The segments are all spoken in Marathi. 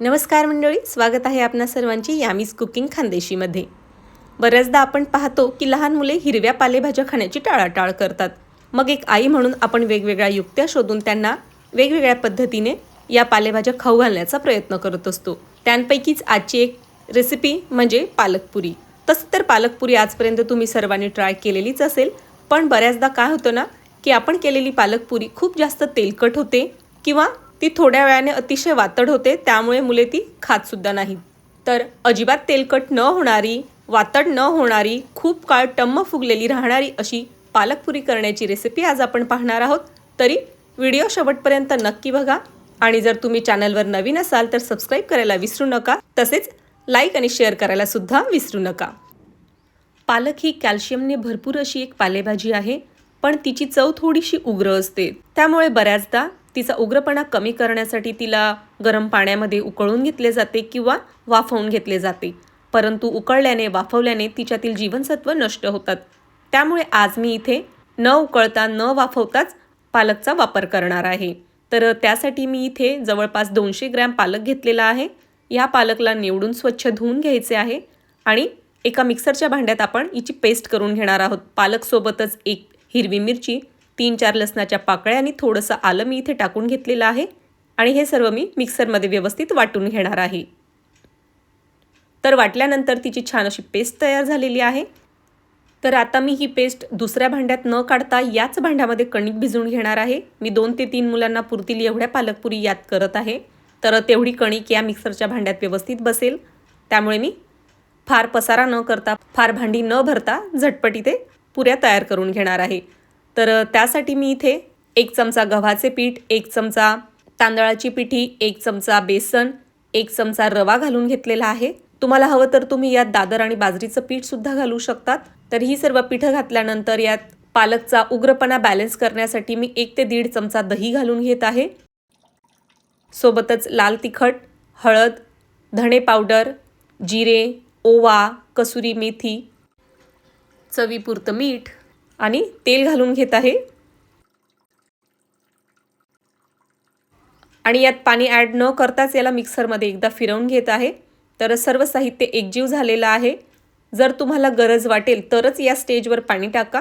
नमस्कार मंडळी स्वागत आहे आपणा सर्वांची यामीज कुकिंग खानदेशीमध्ये. बऱ्याचदा आपण पाहतो की लहान मुले हिरव्या पालेभाज्या खाण्याची टाळाटाळ करतात. मग एक आई म्हणून आपण वेगवेगळ्या युक्त्या शोधून त्यांना वेगवेगळ्या पद्धतीने या पालेभाज्या खाऊ घालण्याचा प्रयत्न करत असतो. त्यांपैकीच आजची एक रेसिपी म्हणजे पालकपुरी. तसं तर पालकपुरी आजपर्यंत तुम्ही सर्वांनी ट्राय केलेलीच असेल पण बऱ्याचदा काय होतं ना की आपण केलेली पालकपुरी खूप जास्त तेलकट होते किंवा ती थोड्या वेळाने अतिशय वातड होते त्यामुळे मुले ती खातसुद्धा नाहीत तर अजिबात तेलकट न होणारी वातड न होणारी खूप काळ टम्म फुगलेली राहणारी अशी पालकपुरी करण्याची रेसिपी आज आपण पाहणार आहोत. तरी व्हिडिओ शेवटपर्यंत नक्की बघा आणि जर तुम्ही चॅनलवर नवीन असाल तर सबस्क्राईब करायला विसरू नका तसेच लाईक आणि शेअर करायला सुद्धा विसरू नका. पालक ही कॅल्शियमने भरपूर अशी एक पालेभाजी आहे पण तिची चव थोडीशी उग्र असते. त्यामुळे बऱ्याचदा तिचा उग्रपणा कमी करण्यासाठी तिला गरम पाण्यामध्ये उकळून घेतले जाते किंवा वाफवून घेतले जाते. परंतु उकळल्याने वाफवल्याने तिच्यातील जीवनसत्व नष्ट होतात. त्यामुळे आज मी इथे न उकळता न वाफवताच पालकचा वापर करणार आहे. तर त्यासाठी मी इथे जवळपास दोनशे ग्रॅम पालक घेतलेला आहे. या पालकला निवडून स्वच्छ धुवून घ्यायचे आहे आणि एका मिक्सरच्या भांड्यात आपण हिची पेस्ट करून घेणार आहोत. पालकसोबतच एक हिरवी मिरची तीन चार लसणाच्या पाकळ्या आणि थोडंसं आलं मी इथे टाकून घेतलेलं आहे. आणि हे सर्व मी मिक्सरमध्ये व्यवस्थित वाटून घेणार आहे. तर वाटल्यानंतर तिची छान अशी पेस्ट तयार झालेली आहे. तर आता मी ही पेस्ट दुसऱ्या भांड्यात न काढता याच भांड्यामध्ये कणिक भिजवून घेणार आहे. मी दोन ते तीन मुलांना पुरतील एवढ्या पालकपुरी यात करत आहे. तर तेवढी कणिक या मिक्सरच्या भांड्यात व्यवस्थित बसेल. त्यामुळे मी फार पसारा न करता फार भांडी न भरता झटपट इथे पुऱ्या तयार करून घेणार आहे. तर त्यासाठी मी इथे एक चमचा गव्हाचे पीठ एक चमचा तांदळाची पिठी एक चमचा बेसन एक चमचा रवा घालून घेतलेला आहे. तुम्हाला हवं तर तुम्ही यात दादर आणि बाजरीचं पीठसुद्धा घालू शकतात. तर ही सर्व पिठं घातल्यानंतर यात पालकचा उग्रपणा बॅलन्स करण्यासाठी मी एक ते दीड चमचा दही घालून घेत आहे. सोबतच लाल तिखट हळद धणे पावडर जिरे ओवा कसुरी मेथी चवीपुरतं मीठ आणि तेल घालून घेत आहे. आणि यात पाणी ॲड न करताच याला मिक्सरमध्ये एकदा फिरवून घेत आहे. तर सर्व साहित्य एकजीव झालेलं आहे. जर तुम्हाला गरज वाटेल तरच या स्टेजवर पाणी टाका.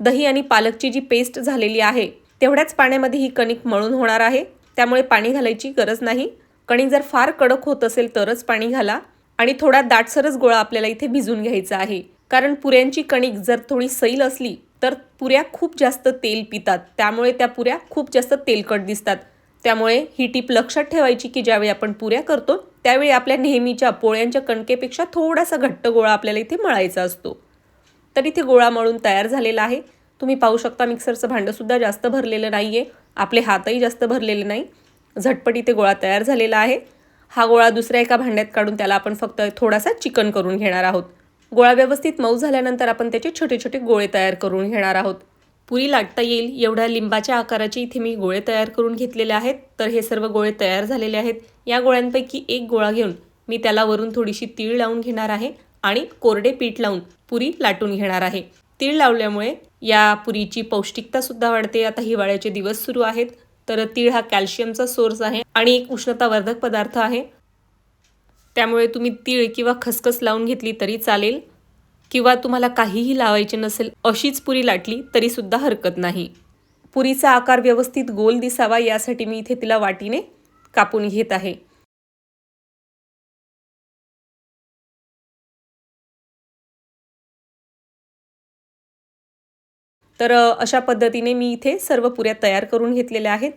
दही आणि पालकची जी पेस्ट झालेली आहे तेवढ्याच पाण्यामध्ये ही कणिक मळून होणार आहे. त्यामुळे पाणी घालायची गरज नाही. कणिक जर फार कडक होत असेल तरच पाणी घाला. आणि थोडा दाटसरच गोळा आपल्याला इथे भिजून घ्यायचा आहे. कारण पुऱ्यांची कणिक जर थोडी सैल असली तर पुऱ्या खूप जास्त तेल पितात. त्यामुळे त्या पुऱ्या खूप जास्त तेलकट दिसतात. त्यामुळे ही टीप लक्षात ठेवायची की ज्यावेळी आपण पुऱ्या करतो त्यावेळी आपल्या नेहमीच्या पोळ्यांच्या कणकेपेक्षा थोडासा घट्ट गोळा आपल्याला इथे मळायचा असतो. तर इथे गोळा मळून तयार झालेला आहे. तुम्ही पाहू शकता मिक्सरचं भांडंसुद्धा जास्त भरलेलं नाही आहे आपले हातही जास्त भरलेले नाही. झटपट इथे गोळा तयार झालेला आहे. हा गोळा दुसऱ्या एका भांड्यात काढून त्याला आपण फक्त थोडासा चिकन करून घेणार आहोत. गोळा व्यवस्थित मऊ झाल्यानंतर आपण त्याचे छोटे छोटे गोळे तयार करून घेणार आहोत. पुरी लाटता येईल एवढ्या लिंबाच्या आकाराचे इथे मी गोळे तयार करून घेतलेले आहेत. तर हे सर्व गोळे तयार झालेले आहेत. या गोळ्यांपैकी एक गोळा घेऊन मी त्याला वरून थोडीशी तीळ लावून घेणार आहे आणि कोरडे पीठ लावून पुरी लाटून घेणार आहे. तीळ लावल्यामुळे या पुरीची पौष्टिकतासुद्धा वाढते. आता हिवाळ्याचे दिवस सुरू आहेत. तर तीळ हा कॅल्शियमचा सोर्स आहे आणि एक उष्णतावर्धक पदार्थ आहे. त्यामुळे तुम्ही तीळ किंवा खसखस लावून घेतली तरी चालेल. किंवा तुम्हाला काहीही लावायचे नसेल अशीच पुरी लाटली तरीसुद्धा हरकत नाही. पुरीचा आकार व्यवस्थित गोल दिसावा यासाठी मी इथे तिला वाटीने कापून घेत आहे. तर अशा पद्धतीने मी इथे सर्व पुऱ्या तयार करून घेतलेल्या आहेत.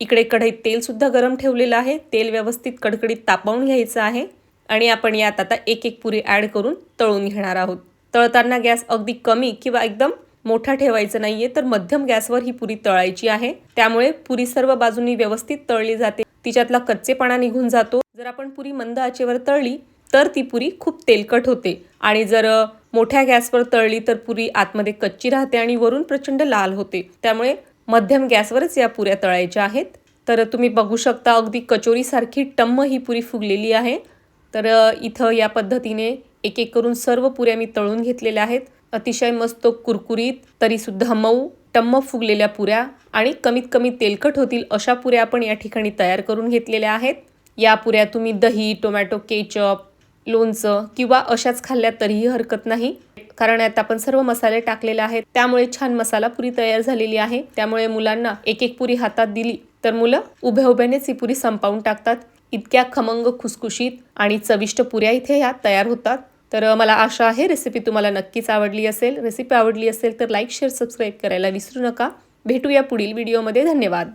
इकडे कढईत तेलसुद्धा गरम ठेवलेलं आहे. तेल व्यवस्थित कडकडीत तापवून घ्यायचं आहे. आणि आपण यात आता एक एक पुरी ॲड करून तळून घेणार आहोत. तळताना गॅस अगदी कमी किंवा एकदम मोठा ठेवायचं नाहीये तर मध्यम गॅसवर ही पुरी तळायची आहे. त्यामुळे पुरी सर्व बाजूंनी व्यवस्थित तळली जाते. तिच्यातला कच्चेपणा निघून जातो. जर आपण पुरी मंद आचेवर तळली तर ती पुरी खूप तेलकट होते. आणि जर मोठ्या गॅसवर तळली तर पुरी आतमध्ये कच्ची राहते आणि वरून प्रचंड लाल होते. त्यामुळे मध्यम गॅसवरच या पुऱ्या तळायच्या आहेत. तर तुम्ही बघू शकता अगदी कचोरीसारखी टम्म ही पुरी फुगलेली आहे. तर इथं या पद्धतीने एक एक करून सर्व पुऱ्या मी तळून घेतलेल्या आहेत. अतिशय मस्त कुरकुरीत तरीसुद्धा मऊ टम्म फुगलेल्या पुऱ्या आणि कमीत कमी तेलकट होतील अशा पुऱ्या आपण या ठिकाणी तयार करून घेतलेल्या आहेत. या पुऱ्या तुम्ही दही टोमॅटो केचप लोणचं किंवा अशाच खाल्ल्या तरीही हरकत नाही. कारण यात आपण सर्व मसाले टाकलेले आहेत. त्यामुळे छान मसाला पुरी तयार झालेली आहे. त्यामुळे मुलांना एक एक पुरी हातात दिली तर मुलं उभ्या उभ्यानेच ही पुरी संपावून टाकतात. इतक्या खमंग खुसखुशीत आणि चविष्ट पुऱ्या इथे ह्या तयार होतात. तर मला आशा आहे रेसिपी तुम्हाला नक्कीच आवडली असेल. रेसिपी आवडली असेल तर लाईक शेअर सबस्क्राईब करायला विसरू नका. भेटूया पुढील व्हिडिओमध्ये धन्यवाद.